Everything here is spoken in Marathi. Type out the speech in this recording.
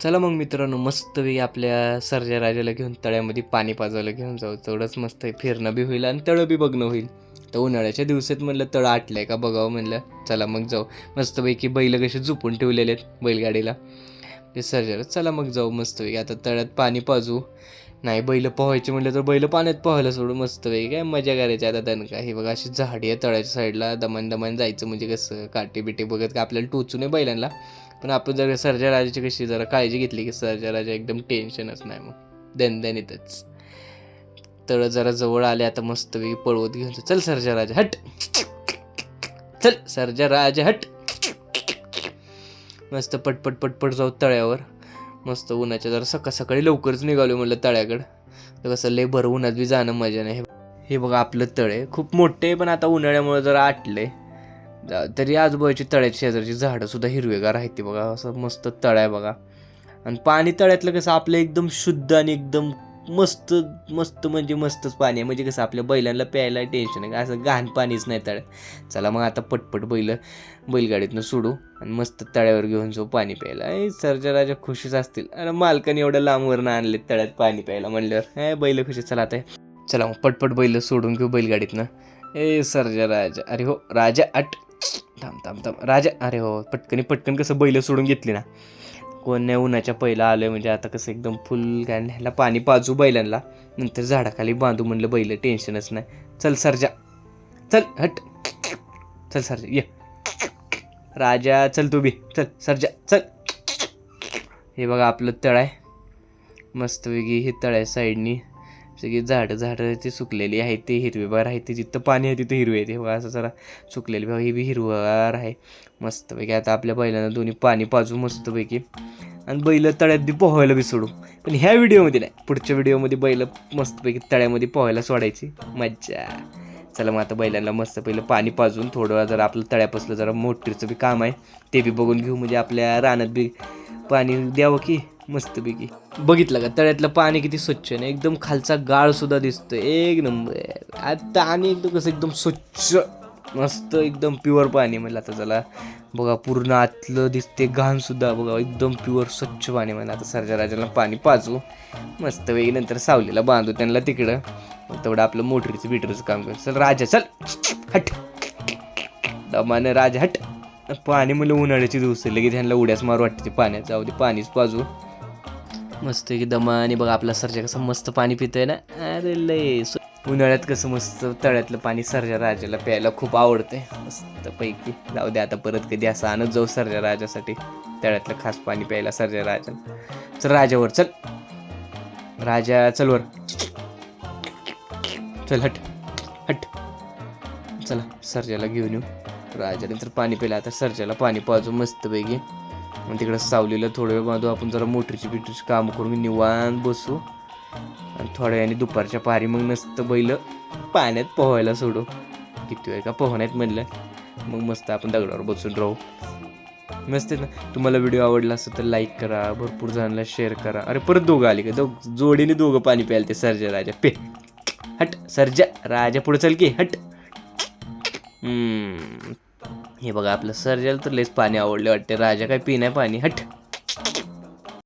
चला मग मित्रांनो मस्तपैकी आपल्या सर्जा राजाला घेऊन तळ्यामध्ये पाणी पाजायला घेऊन जाऊ. तेवढंच मस्त फिरणं बी होईल आणि तळं बी बघणं होईल. तर उन्हाळ्याच्या दिवसात म्हणलं तळं आटलंय का बघावं म्हणलं. चला मग जाऊ. मस्तपैकी बैल कसे झोपून ठेवलेले आहेत बैलगाडीला. ते सर्जाला चला मग जाऊ मस्तपैकी आता तळ्यात पाणी पाजू. नाही बैल पोहायचे म्हणलं तर बैल पाण्यात पोहायला सोडू मस्तपैकी काय मजा करायची आता दणका हे बघा अशी झाडी आहे तळ्याच्या साईडला. दमान दमान जायचं म्हणजे कसं काटे बिटे बघत का आपल्याला टोचू नये बैलांना. पण आपण जर सरजा राजाची कशी जरा काळजी घेतली की सरजा राजा एकदम टेन्शनच नाही मग. दणदणीतच. तळ जरा जवळ आले आता मस्तपैकी पळवत घेऊन चल सरजा राजा हट. चल सरजा राजा हट. मस्त पटपट पटपट जाऊ तळ्यावर. मस्त उन्हाच्या जरा सकाळ सकाळी लवकरच निघालो म्हणलं तळ्याकडं. तर कसं लय भर उन्हात बी जाणं मजा नाही. हे बघा आपलं तळ आहे. खूप मोठे आहे पण आता उन्हाळ्यामुळे जरा आटले तरी आजूबाजूची तळ्याची शेजारची झाडंसुद्धा हिरवेगार आहेत ते बघा असं मस्त तळ आहे बघा. आणि पाणी तळ्यातलं कसं आपलं एकदम शुद्ध आणि एकदम मस्त मस्त म्हणजे मस्तच पाणी आहे. म्हणजे कसं आपल्या बैलांना प्यायला टेन्शन आहे असं घाण पाणीच नाही तळ्यात. चला मग आता पटपट बैल बैलगाडीतनं सोडू आणि मस्त तळ्यावर घेऊन जाऊ पाणी प्यायला. ए सर्जा राजा खुशीच असतील. अरे मालकाने एवढं लांबवरनं आणले तळ्यात पाणी प्यायला म्हणल्यावर. हे बैल खुशी चला आता. चला मग पटपट बैल सोडून घेऊ बैलगाडीतनं. ए सर्जा राजा अरे हो राजा अट. थांब थांब थांब. राजा अरे हो पटकन पटकन कसं बैल सोडून घेतली ना. कोण नाही उन्हाच्या पहिला आलोय म्हणजे आता कसं एकदम फुल काय ह्याला पाणी पाजू बैलांना नंतर झाडाखाली बांधू म्हणलं बैल टेन्शनच नाही. चल सर्जा चल हट. चल सर्जा ये. राजा चल तू बी. चल सर्जा चल. हे बघा आपलं तळ आहे मस्तपैकी हे तळ आहे साईडनी. सगळी झाडं झाडं ते सुकलेली आहेत ते हिरवेगार आहे ते जिथं पाणी आहे तिथं हिरवे आहे. ते असं जरा सुकलेली बघा हे बी हिरवगार आहे. मस्तपैकी आता आपल्या बैलांना दोन्ही पाणी पाजू मस्तपैकी. आणि बैल तळ्यात बी पोहायला बी सोडू. पण ह्या व्हिडिओमध्ये नाही पुढच्या व्हिडिओमध्ये बैल मस्तपैकी तळ्यामध्ये पोहायला सोडायची. मज्जा. चला मग आता बैलांना मस्त पहिलं पाणी पाजून थोडं वेळा जरा आपलं तळ्यापासलं जरा मोटरीचं बी काम आहे. ते बी बघून घेऊ. म्हणजे आपल्या रानात बी पाणी द्यावं की? मस्तपैकी. बघितलं का? तळ्यातलं पाणी किती स्वच्छ आहे एकदम खालचा गाळ सुद्धा दिसतो एक नंबर. आता आणि एकदम कसं एकदम स्वच्छ मस्त एकदम प्युअर पाणी म्हणलं आता चला बघा पूर्ण आतलं दिसते घाण सुद्धा. बघा एकदम प्युअर स्वच्छ पाणी म्हणलं आता सरजा राजाला पाणी पाजू. मस्त वेळी नंतर सावलीला बांधू त्यांना तिकडं. तेवढं आपलं मोटरीचं बिटरीचं काम कर. चल राजा चल. हट. दमाने राजा हट. पाणी म्हणलं उन्हाळ्याची दिवस लगेच ह्यांना उड्याच मारू वाटते ते पाण्यात. जाऊ दे पाणीच पाजू. मस्त की दमाने बघा आपला सरजा कसं मस्त पाणी पितोय ना. अरे लय उन्हाळ्यात कसं मस्त तळ्यातलं पाणी सर्जा राजाला प्यायला खूप आवडते मस्त पैकी जाऊ दे आता परत कधी असं आणत जाऊ सर्जा राजासाठी. तळ्यातलं खास पाणी प्यायला सर्जा राजा. चल राजावर चल. राजा चल वर. चल हट. हट. चला सर्जाला घेऊन येऊ. राजाने तर पाणी प्यायला आता सर्जाला पाणी पाजू मस्तपैकी. मग तिकडं सावलीला थोडं वेळ बांधू. आपण जरा मोटरीची बिटरीची काम करून निवांत बसू. आणि थोड्या वेळाने दुपारच्या पारी मग नसतं बैल पाण्यात पोहायला सोडू. किती वेळ का पोहण्यात म्हणलं. मग मस्त आपण दगडावर बसून राहू. मस्त आहे ना. तुम्हाला व्हिडिओ आवडला असेल तर लाईक करा. भरपूर जणांना शेअर करा. अरे परत दोघं आले का? दो जोडीने दोघं पाणी प्यायला ते सर्जा राजा. पे. हट. सर्जा. राजा पुढे चल की. हट. हे बघा आपलं सर्जाला तर लयच पाणी आवडले वाटते. राजा काय पिण्याय पाणी? हट.